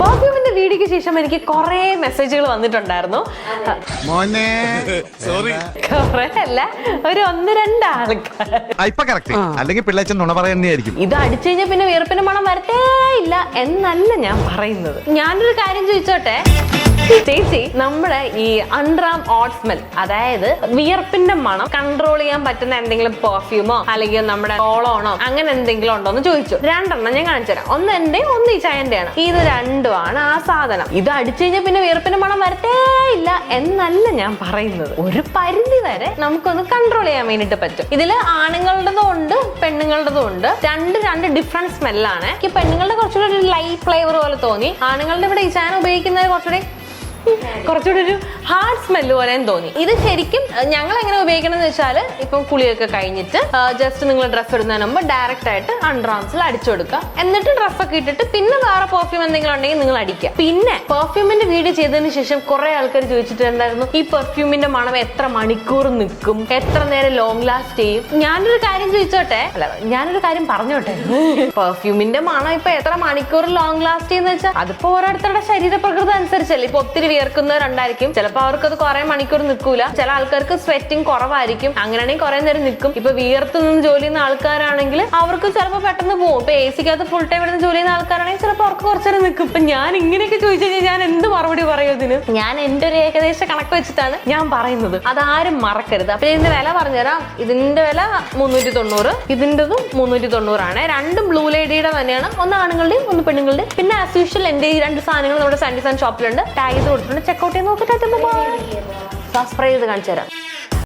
പെർഫ്യൂമിന്റെ വീഡിയോക്ക് ശേഷം എനിക്ക് കുറെ മെസ്സേജുകൾ വന്നിട്ടുണ്ടായിരുന്നു. മോനെ. സോറി കുറെ അല്ല ഒരു ഒന്ന് രണ്ട് ആൾക്കാർ. ഇപ്പൊ കറക്റ്റ് അല്ലെങ്കിൽ പിള്ളേച്ചൻ നുണ പറയുന്നതായിരിക്കും. ഇത് അടിച്ചു കഴിഞ്ഞാൽ പിന്നെ വീർപ്പിന് മണം വരത്തേ ഇല്ല എന്നല്ല ഞാൻ പറയുന്നത്. ഞാനൊരു കാര്യം ചോദിച്ചോട്ടെ? ചേച്ചി നമ്മുടെ ഈ അൺറാം ഓട്ട് സ്മെൽ അതായത് വിയർപ്പിന്റെ മണം കൺട്രോൾ ചെയ്യാൻ പറ്റുന്ന എന്തെങ്കിലും പെർഫ്യൂമോ അല്ലെങ്കിൽ നമ്മുടെ കോളോണോ അങ്ങനെ എന്തെങ്കിലും ഉണ്ടോ എന്ന് ചോദിച്ചു. രണ്ടെണ്ണം ഞാൻ കാണിച്ചു തരാം. ഒന്ന് എന്റെ ഒന്ന് ഈ ചായന്റെയാണ്. ഇത് രണ്ടുമാണ് ആ സാധനം. ഇത് അടിച്ചു കഴിഞ്ഞാൽ പിന്നെ വിയർപ്പിന്റെ മണം വരട്ടേ ഇല്ല എന്നല്ല ഞാൻ പറയുന്നത്. ഒരു പരിധി വരെ നമുക്കൊന്ന് കൺട്രോൾ ചെയ്യാൻ വേണ്ടിട്ട് പറ്റും. ഇതിൽ ആണുങ്ങളുടേതും ഉണ്ട് പെണ്ണുങ്ങളുടേതും ഉണ്ട്. രണ്ട് രണ്ട് ഡിഫറെന്റ് സ്മെല്ലാണ് എനിക്ക് പെണ്ണുങ്ങളുടെ കുറച്ചുകൂടി ഒരു ലൈറ്റ് ഫ്ലേവർ പോലെ തോന്നി. ആണുങ്ങളുടെ ഇവിടെ ഈ ചായ ഉപയോഗിക്കുന്നത് കുറച്ചുകൂടി കുറച്ചുകൂടി ഒരു ഹാർഡ് സ്മെല്ല് പോലെ തോന്നി. ഇത് ശരിക്കും ഞങ്ങൾ എങ്ങനെ ഉപയോഗിക്കണം എന്ന് വെച്ചാൽ ഇപ്പം കുളിയൊക്കെ കഴിഞ്ഞിട്ട് ജസ്റ്റ് നിങ്ങൾ ഡ്രസ്സ് ഇടുന്നതിന് മുമ്പ് ഡയറക്റ്റ് ആയിട്ട് അൺഡ്രാംസിൽ അടിച്ചു കൊടുക്കുക. എന്നിട്ട് ഡ്രസ്സൊക്കെ ഇട്ടിട്ട് പിന്നെ വേറെ പെർഫ്യൂം എന്തെങ്കിലും ഉണ്ടെങ്കിൽ നിങ്ങൾ അടിക്കുക. പിന്നെ പെർഫ്യൂമിന്റെ വീഡിയോ ചെയ്തതിന് ശേഷം കുറെ ആൾക്കാർ ചോദിച്ചിട്ടുണ്ടായിരുന്നു ഈ പെർഫ്യൂമിന്റെ മണം എത്ര മണിക്കൂർ നിൽക്കും? എത്ര നേരം ലോങ് ലാസ്റ്റ് ചെയ്യും? ഞാനൊരു കാര്യം ചോദിച്ചോട്ടെ? അല്ല ഞാനൊരു കാര്യം പറഞ്ഞോട്ടെ? പെർഫ്യൂമിന്റെ മണം ഇപ്പൊ എത്ര മണിക്കൂർ ലോങ് ലാസ്റ്റ് ചെയ്യുന്ന വെച്ചാൽ അതിപ്പോ ഓരോരുത്തരുടെ ശരീരപ്രകൃതി അനുസരിച്ചല്ലേ? ഇപ്പൊ ഒത്തിരി വിയർക്കുന്നവരുണ്ടായിരിക്കും ചിലപ്പോൾ അവർക്ക് അത് കുറെ മണിക്കൂർ നിൽക്കൂല. ചില ആൾക്കാർക്ക് സ്വെറ്റിംഗ് കുറവായിരിക്കും. അങ്ങനെയാണെങ്കിൽ കുറെ നേരം നിൽക്കും. ഇപ്പൊ വിയർത്ത് നിന്ന് ജോലി ചെയ്യുന്ന ആൾക്കാരാണെങ്കിൽ അവർക്ക് ചിലപ്പോൾ പെട്ടെന്ന് പോകും ഇപ്പൊ എ സിക്കകത്ത് ഫുൾ ടൈം എടുത്ത് ജോലി ചെയ്യുന്ന ആൾക്കാരാണെങ്കിൽ ചിലപ്പോൾ അവർക്ക് കുറച്ച് നേരം നിൽക്കും. ഇപ്പൊ ഞാൻ ഇങ്ങനെയൊക്കെ ചോദിച്ചു കഴിഞ്ഞാൽ ഞാൻ എന്ത് മറുപടി പറയും ഇതിന്? ഞാൻ എന്റെ ഒരു ഏകദേശ കണക്ക് വെച്ചിട്ടാണ് ഞാൻ പറയുന്നത്. അതാരും മറക്കരുത്. അപ്പൊ ഇതിന്റെ വില പറഞ്ഞുതരാം. ഇതിന്റെ വില മുന്നൂറ്റി തൊണ്ണൂറ് ഇതിന്റെതും മുന്നൂറ്റി തൊണ്ണൂറാണ് രണ്ടും ബ്ലൂ ലേഡിയുടെ തന്നെയാണ്. ഒന്ന് ആണുങ്ങളുടെയും ഒന്ന് പെണ്ണുങ്ങളുടെയും. പിന്നെ ആസ് യൂഷ്വൽ എന്റെ ഈ രണ്ട് സാധനങ്ങൾ നമ്മുടെ സാൻഡിസൺ ഷോപ്പിലുണ്ട് ടാഗ് ചെയ്ത് കൊടുത്തിട്ടുണ്ട്. ചെക്കൗട്ട് ചെയ്ത് നോക്കിയിട്ട് സ്പ്രേ ചെയ്ത് കാണിച്ചു തരാം